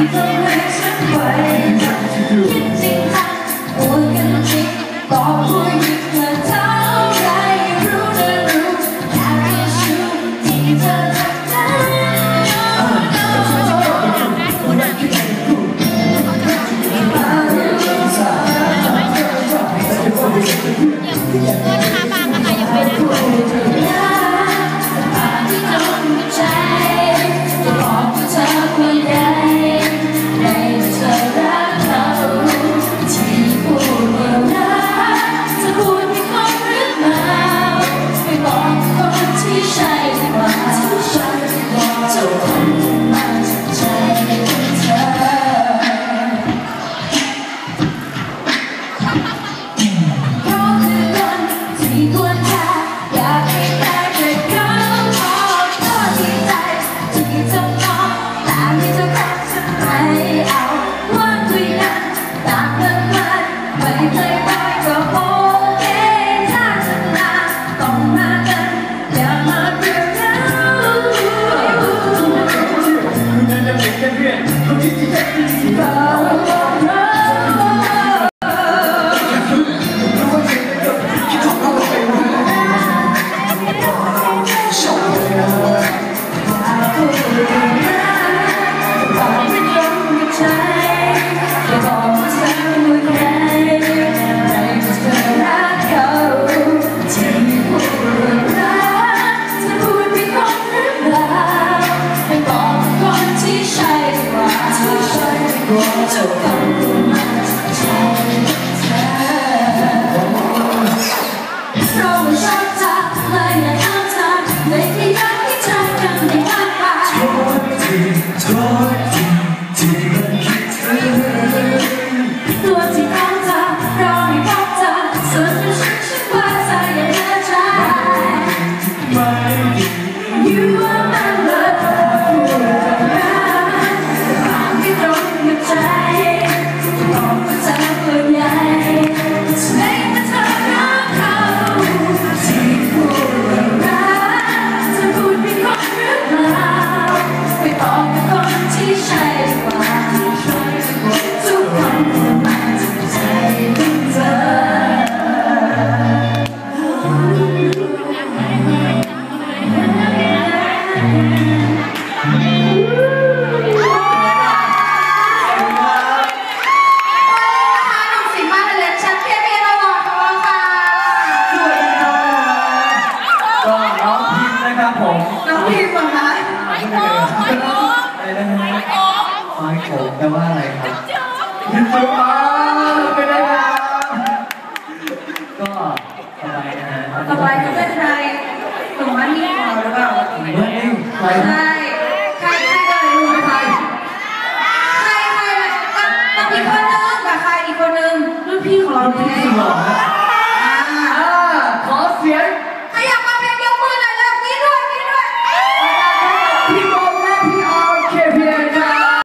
Thank you. ตัวที่เขาจะรอให้เขาจะสุนที่ฉันฉันว่าจยังไง ผมแปลว่าอะไรครับยินดีมากเป็นไงครับก็สบายนะฮะต่อไปจะเป็นใครหนุ่มมันนี่ของเราหรือเปล่าเฮ้ยใครใช่ใครใครเลยรู้ไหมใครใครใครกับกับอีกคนนึงกับใครอีกคนนึงรุ่นพี่ของเราเนี่ย